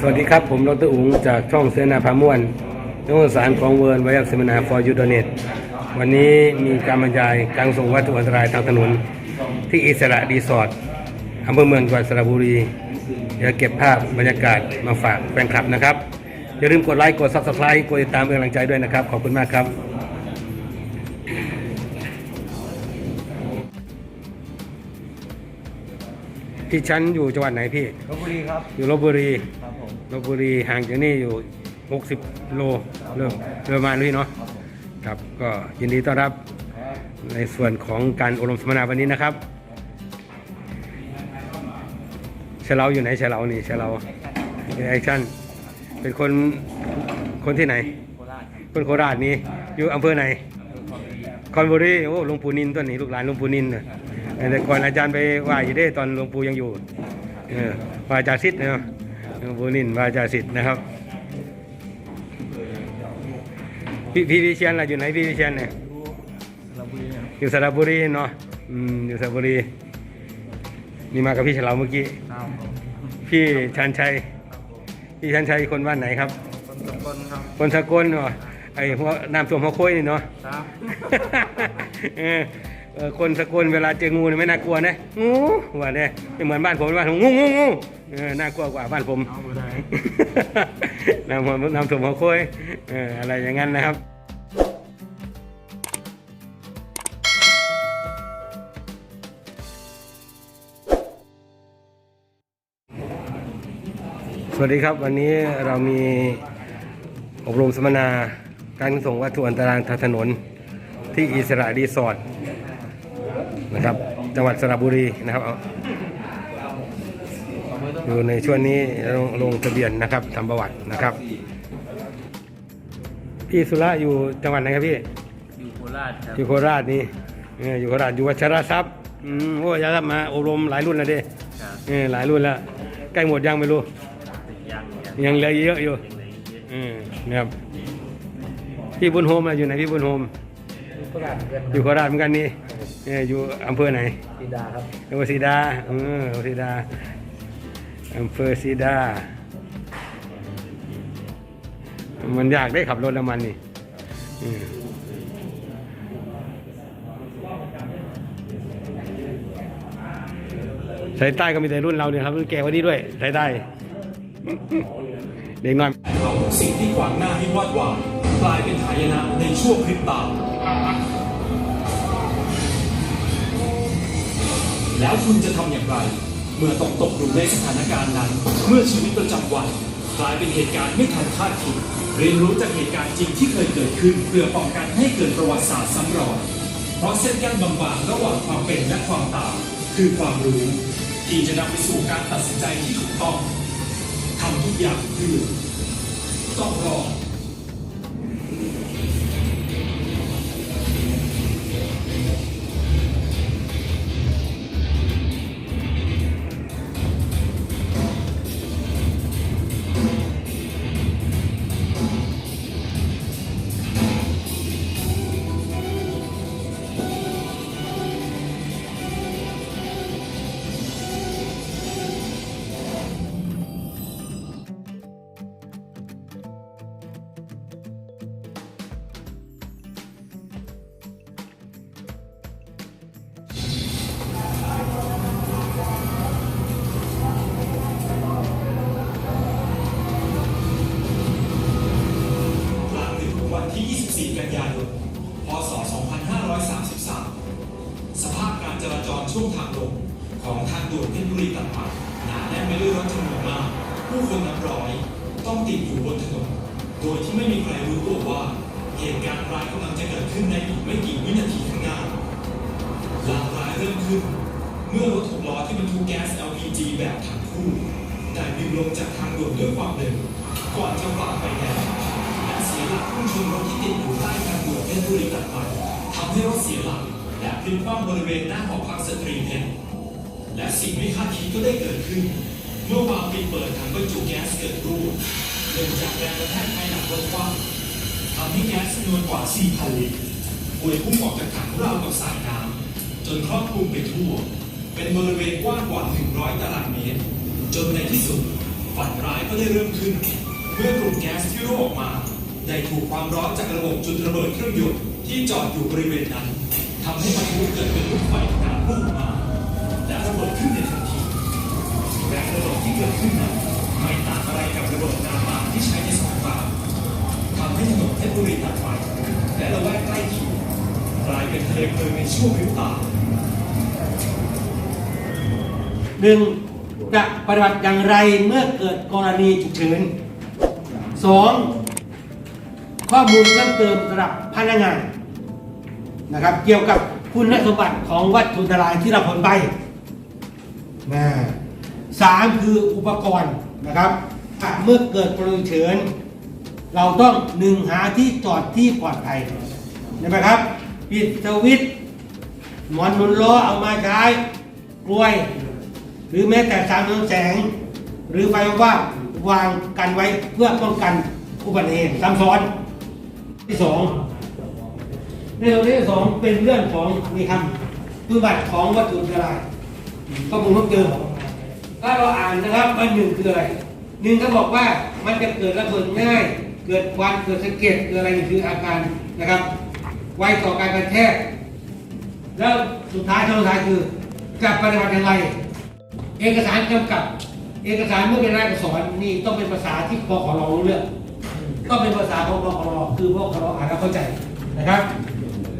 สวัสดีครับ ผมดรอุ๋งจากช่องเสนาพาม่วนนักวิสารของเวิร์นไวรัสเซมินา for you d o n e t วันนี้มีการบรรยายการส่งวัตถุอันตรายทางถนน ที่อิสระรีสอร์ทอำเภอเมืองจังหวัดสระบุรี เดี๋ยวเก็บภาพบรรยากาศมาฝากแฟนคลับนะครับ อย่าลืมกดไลค์ กด subscribe กดติดตามเป็นกำลังใจด้วยนะครับ ขอบคุณมากครับพี่ชั้นอยู่จังหวัดไหนพี่ลบบุรีครับ อยู่ลบบุรีครับผม ลบบุรีห่างจากนี่อยู่ 60 โลเริ่มเริ่มมาณนี้เนาะครับก็ยินดีต้อนรับในส่วนของการอบรมสัมมนาวันนี้นะครับเชลาอยู่ไหนเชลานี่เชลาแอคชั่นเป็นคนคนที่ไหน คนโคราชนี่อยู่อำเภอไหนคอนบุรีโอ้หลวงปู่นินตัวนี้ลูกหลานหลวงปู่นินน่ะแต่ก่อนอาจารย์ไปไหว่าอยู่ได้ตอนหลวงปู่ยังอยู่เออไหว่าจาสิทธิ์นะ บหลวงปู่นินวาจาสิทธิ์นะครับ พี่พี่วิเชียนล่ะอยู่ไหนพี่วิเชียนเนี่ยอยู่สระบุรีเนาะอืมอยู่สระบุรีนี่มากับพี่ฉลาวเมื่อกี้พี่ชันชัยพี่ชันชัยคนบ้านไหนครับ คนสกลครับคนสกลเนาะไอ้หัวน้ำท่วมหัวโค้ยนี่เนาะครับ เออเออคนสกลเวลาเจองูเนี่ยไม่น่ากลัวนะงูว่าเนี่ยไม่เหมือนบ้านผมบ้านผมงูงูงูเออน่ากลัวกว่าบ้านผมเอาไปได้น้ำมันน้ำถ่วมหัวโค้ยเอออะไรอย่างนั้นนะครับสวัสดีครับ วันนี้เรามีอบรมสัมมนาการขนส่งวัตถุอันตรายทางถนนที่อิสระรีสอร์ท นะครับ จังหวัดสระบุรีนะครับเอาอยู่ในช่วงนี้ลงลงทะเบียนนะครับทำประวัตินะครับ พี่สุระอยู่จังหวัดไหนครับพี่อยู่โคราชครับอยู่โคราชนี่เอออยู่โคราชอยู่วัชรทรัพย์อืมโอ้ยครับมาอบรมหลายรุ่นแล้วเด้ครับเออหลายรุ่นแล้วใกล้หมดยังไม่รู้ยังยังยังเหลือเยอะอยู่ยังเหลืออีกเยอะอืมนะครับพี่บุญโฮมอะอยู่ไหนพี่บุญโฮมโคราชเกินอยู่โคราชเหมือนกันนี่ เอออยู่อำเภอไหนปีดาครับอำเภอศรีดาเอออำเภอศรีดาอำเภอศรีดา มันยากได้ขับรถน้ำมันนี่อืมสายใต้ก็มีแต่รุ่นเราเนี่ยครับรุ่นแกกวันนี้ด้วยสายใต้เด็กน้อยเอาสิ่งที่ขวางหน้าให้วอดหวานกลายเป็นหายนะในชั่วพริบตา แล้วคุณจะทำอย่างไร เมื่อต้องตกอยู่ในสถานการณ์นั้น เมื่อชีวิตประจำวันกลายเป็นเหตุการณ์ไม่ทันคาดคิดเรียนรู้จากเหตุการณ์จริงที่เคยเกิดขึ้นเพื่อป้องกันให้เกิดประวัติศาสตร์ซ้ำรอยเพราะเส้นกั้นบางๆระหว่างความเป็นและความตายคือความรู้ที่จะนำไปสู่การตัดสินใจที่ถูกต้องทำทุกอย่างเพื่อต้องรอด ดยที่ไม่มีใครรู้ตัวว่า เหตุการณ์ร้ายกำลังจะเกิดขึ้นในอีกไม่กี่วินาทีข้างหน้าลางร้ายเริ่มขึ้น เมื่อรถหกล้อที่บรรทุกแก๊ส LPG แบบถังคู่ได้บินลงจากทางด่วนด้วยความเร็วก่อนจะฝ่าไฟแดงและเสียหลักพุ่งชนรถที่ติดอยู่ใต้ทางด่วนเพชรบุรีตัดใหม่ทำให้รถเสียหลักและพลิกคว่ำบริเวณหน้าหอพักสตรีเพชรและสิ่งไม่คาดคิดก็ได้เกิดขึ้น เมื่อวาล์วปิดเปิดถังบรรจุแก๊สเกิดรั่ว เนื่องจากแรงกระแทกภายหลังรถคว่ำทำให้แก๊สจำนวนกว่า 4,000 ลิตรพวยพุ่งออกจากถังราวกับสายน้ำจนครอบคลุมไปทั่ว เป็นบริเวณกว้างกว่า 100 ตารางเมตร จนในที่สุดไฟฝันร้ายก็ได้เริ่มขึ้น เมื่อกลุ่มแก๊สที่รั่วออกมา ได้ถูกความร้อนจากระบบจุดระเบิดเครื่องยนต์ที่จอดอยู่บริเวณนั้นทำให้ปะทุเกิดเป็นลูกไฟขนาดพุ่งออกมา ช่วงพริบตาหนึ่งจะปฏิบัติอย่างไรเมื่อเกิดกรณีฉุกเฉินสองข้อมูลเพิ่มเติมสำหรับพนักงานนะครับ เกี่ยวกับคุณสมบัติของวัตถุอันตรายที่เราผลไปนะสามคืออุปกรณ์นะครับเมื่อเกิดกรณีเฉิน เราต้องหนึ่งหาที่จอดที่ปลอดภัยใช่ไหมครับ ปิดสวิตช์ หมอนหนุนล้อเอามาใช้กล้วย หรือแม้แต่สามแสง หรือไฟว่าวางกันไว้เพื่อป้องกันอุบัติเหตุซ้ำซ้อนที่สองในเรื่องที่สองเป็นเรื่องของมีคำคือบัตรของวัตถุอันตรายข้อมูลเพิ่เติมถ้าเราอ่านนะครับมันหนึ่งคืออะไรหนึ่งเขาบอกว่ามันจะเกิดระเบิดง่าย เกิดควันเกิดสะเก็ดเกิดอะไรนี่คืออาการนะครับ ไวต่อการกระแทก แล้วสุดท้ายช่วงสุดท้ายคือจะปฏิบัติอย่างไร เอกสารกำกับ เอกสารเมื่อเป็นรายอักษรนี่ต้องเป็นภาษาที่พอขรรู้เรื่องต้องเป็นภาษาของพขรคือพขรอ่านแล้วเข้าใจนะครับ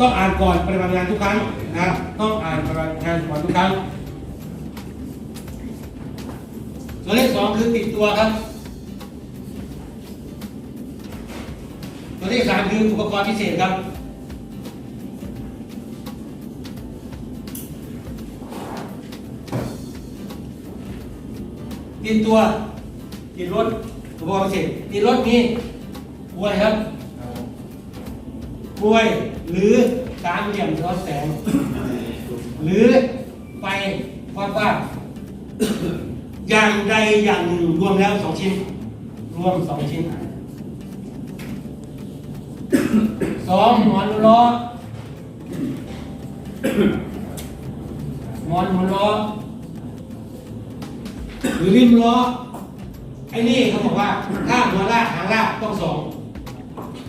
ต้องอ่านก่อนปฏิบัติงานทุกครั้งนะต้องอ่านปฏิบัติงานก่อนทุกครั้งส่วเลขสองคือติดตัวครับส่วเลขสามคืออุปกรณ์พิเศษครับ ติดตัวติดรถอุปกรณ์พิเศษติดรถมีกลวยครับกลวยหรือสามเหลี่ยมย้อนแสง หรือไฟวาดวาดอย่างใดอย่างหนึ่งรวมแล้วสองชิ้น รวมสองชิ้นสองหมอนล้อหมอนหมุนล้อ หรือริมล้อไอ้นี่เขาบอกว่าถ้าหัวลากหางลากต้องสอง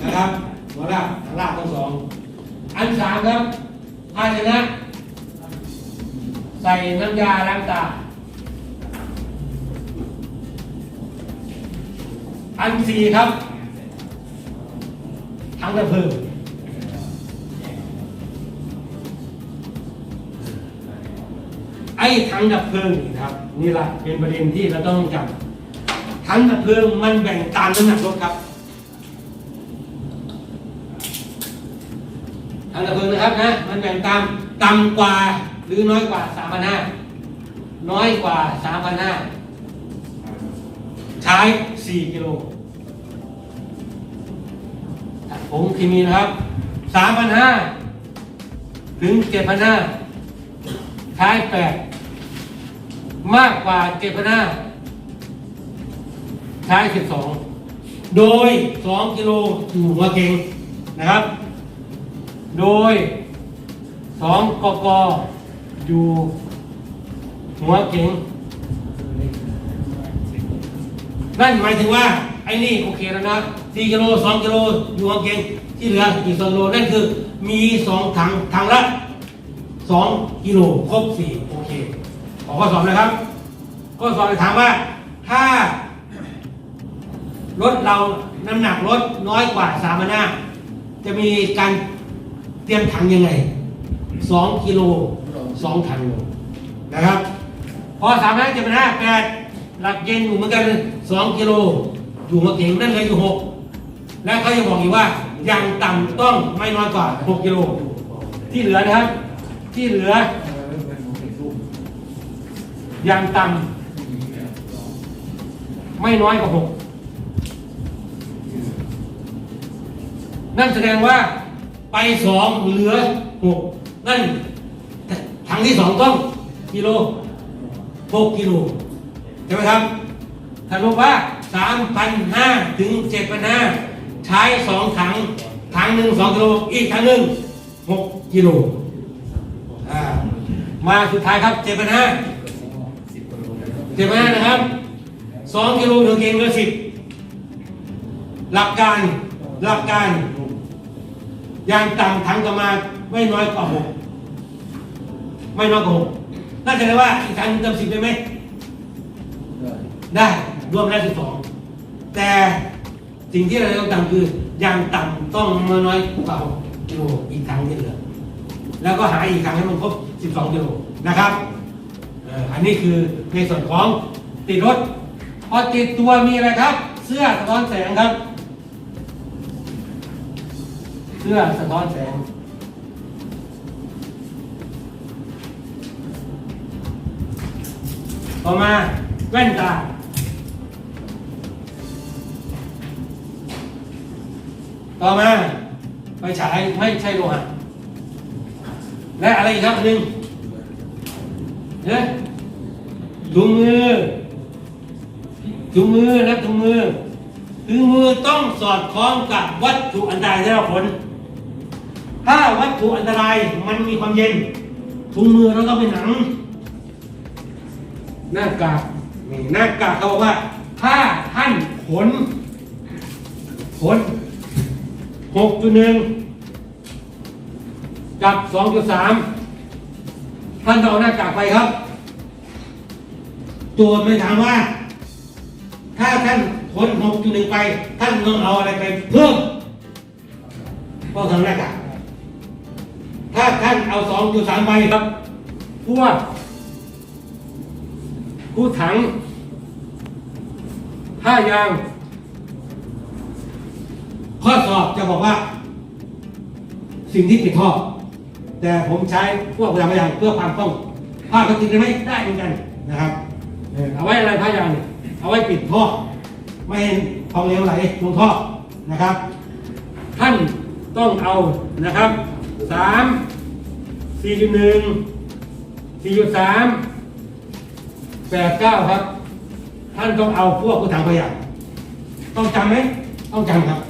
นะครับหัวลากหางลากต้องสองอันสามครับภาชนะ ใส่น้ำยาล้างตา อันสี่ครับถังดับเพลิงไอ้ถังดับเพลิงนะครับ นี่แหละเป็นประเด็นที่เราต้องจำถังดับเพลิงมันแบ่งตามน้ำหนักรถครับถังดับเพลิงนะครับนะมันแบ่งตามต่ำกว่าหรือน้อยกว่าสามพันห้าน้อยกว่าสามพันห้าใช้สี่กิโลผมที่มีนะครับสามพันห้าถึงเจ็ดพันห้าใช้แปด มากกว่าเจพนห้าใช้สิบสองโดยสองกิโลอยู่หัวเก่งนะครับ โดยสองกกอยู่ หัวเก่งนั่นหมายถึงว่าไอ้นี่โอเคแล้วนะสี่กิโลสองกิโลอยู่หัวเก่งที่เหลืออีกสองกิโลนั่นคือมีสองถังถังละสองกิโลครบสี่ โอเคขอข้อสอบนะครับ ข้อสอบจะถามว่า ถ้ารถเราน้ำหนักรถน้อยกว่าสามพันห้าจะมีการเตรียมถังยังไงสองกิโลสองถังโลนะครับพอสามพันห้าเจ็ดพันห้าแปดหลักเย็นอยู่เหมือนกันสองกิโลอยู่มาเก่งนั่นเลยอยู่หกและเขายังบอกอีกว่าอย่างต่ำต้องไม่น้อยกว่าหกกิโลที่เหลือนะครับ ที่เหลือ อย่างต่ำไม่น้อยกว่าหกนั่นแสดงว่าไปสองเหลือหกนั่นทางที่สองต้องกิโลหกกิโลใช่ไหมครับถ้ารู้ว่าสามพันห้าถึงเจ็ดพันห้าใช้สองถัง ถังหนึ่งสองกิโลอีกถังหนึ่งหกกิโลมาสุดท้ายครับเจ็ดพันห้า เจ็ดนห้านะครับสองกิโลหนึ่งเก่งเหลือสิบหลักการหลักการยางต่ำถังกมาไม่น้อยกว่าหกไม่น้อยกว่าหกน่าจะได้ว่าอีกถังเติมสิบได้ไหมได้รวมแล้วสิบสองแต่สิ่งที่เราต้องทำคือยางต่ำต้องมาน้อยกว่า6กิโลอีกครั้งที่เหลือแล้วก็หาอีกครั้งให้มันครบ12กิโลนะครับ อันนี้คือในส่วนของติดรถ พอติดตัวมีอะไรครับ เสื้อสะท้อนแสงครับ เสื้อสะท้อนแสง ต่อมาแว่นตาต่อมาไฟฉายไม่ใช่โลหะและอะไรอีกครับหนึ่งเนี่ย ถุงมือถุงมือนะถุงมือถุงมือต้องสอดคล้องกับวัตถุอันตรายที่เราขนถ้าวัตถุอันตรายมันมีความเย็นถุงมือเราต้องเป็นหนัง หน้ากากนี่หน้ากากเขาบอกว่า ถ้าท่านขนขนหกจุดหนึ่งกับสองจุดสามท่านเอาหน้ากากไปครับ โจทย์ไม่ถามว่า ถ้าท่านขนหกจุดหนึ่งไป ท่านต้องเอาอะไรไปเพิ่มก็ทำหน้ากากถ้าท่านเอาสองจุดสามไปครับพวกผู้ถังผ้ายาง ข้อสอบจะบอกว่า สิ่งที่ติดท่อ แต่ผมใช้พวกพยางพยางเพื่อความคล่องผ้าก็ติดได้ไหมได้เหมือนกันนะครับ เอาไว้อะไรผ้ายางเนี่ยเอาไว้ปิดท่อ ไม่ให้ของเหลวไหลลงท่อนะครับ ท่านต้องเอานะครับสามสี่จุดหนึ่งสี่จุดสามแปดเก้าครับ ท่านต้องเอาพวกผู้ถังขยะต้องจำไหมต้องจำครับ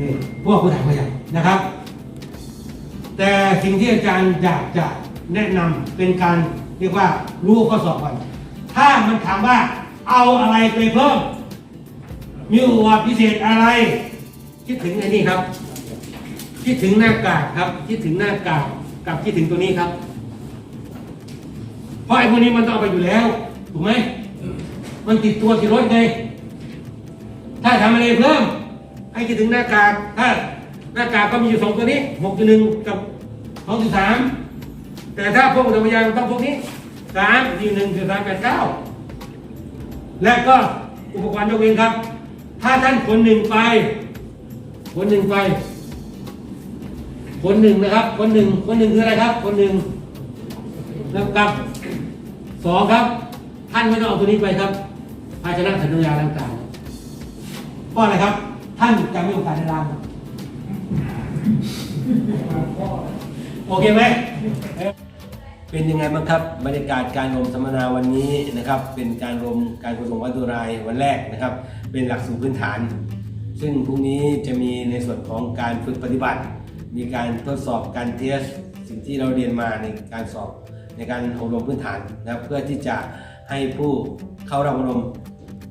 นี่พวกผู้ถังขยะนะครับ แต่สิ่งที่อาจารย์อยากจะ แนะนำเป็นการเรียกว่ารู้ข้อสอบก่อน ถ้ามันถามว่าเอาอะไรไปเพิ่ม มีอุปกรณ์พิเศษอะไร คิดถึงไอ้นี่ครับ คิดถึงหน้ากากครับ คิดถึงหน้ากากกับคิดถึงตัวนี้ครับ เพราะไอ้พวกนี้มันต้องเอาไปอยู่แล้ว ถูกไหม มันติดตัวติดรถไง ถ้าทำอะไรเพิ่มให้คิดถึงหน้ากาก ถ้าหน้ากากก็มีอยู่สองตัวนี้หกจุดหนึ่งกับสองจุดสาม แต่ถ้าพวกอุตสาหกรรมต้องพวกนี้สามสี่หนึ่งจุดสามแปดเก้าและก็อุปกรณ์ยกเว้นครับ ถ้าท่านคนหนึ่งไป คนหนึ่งไป คนหนึ่งนะครับ คนหนึ่งคนหนึ่งคืออะไรครับ คนหนึ่งแล้วกับสองครับ ท่านไม่ต้องเอาตัวนี้ไปครับภาชนะสัญญาต่างๆเพราะอะไรครับ ท่านจะไม่มีโอกาสได้ล้างครับโอเคไหม เป็นยังไงบ้างครับบรรยากาศการรวมสัมมนาวันนี้นะครับ เป็นการรวมการขนส่งวัตถุรายวันแรกนะครับ เป็นหลักสูตรพื้นฐาน ซึ่งพรุ่งนี้จะมีในส่วนของการฝึกปฏิบัติ มีการทดสอบการเทสสิ่งที่เราเรียนมาในการสอบในการอบรมพื้นฐานนะครับ เพื่อที่จะให้ผู้เข้ารับอบรม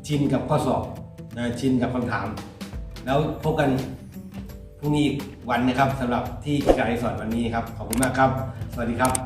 ชินกับข้อสอบนะชินกับคำถาม แล้วพบกันพรุ่งนี้อีกวันนะครับสำหรับที่การสอนวันนี้ครับขอบคุณมากครับ สวัสดีครับ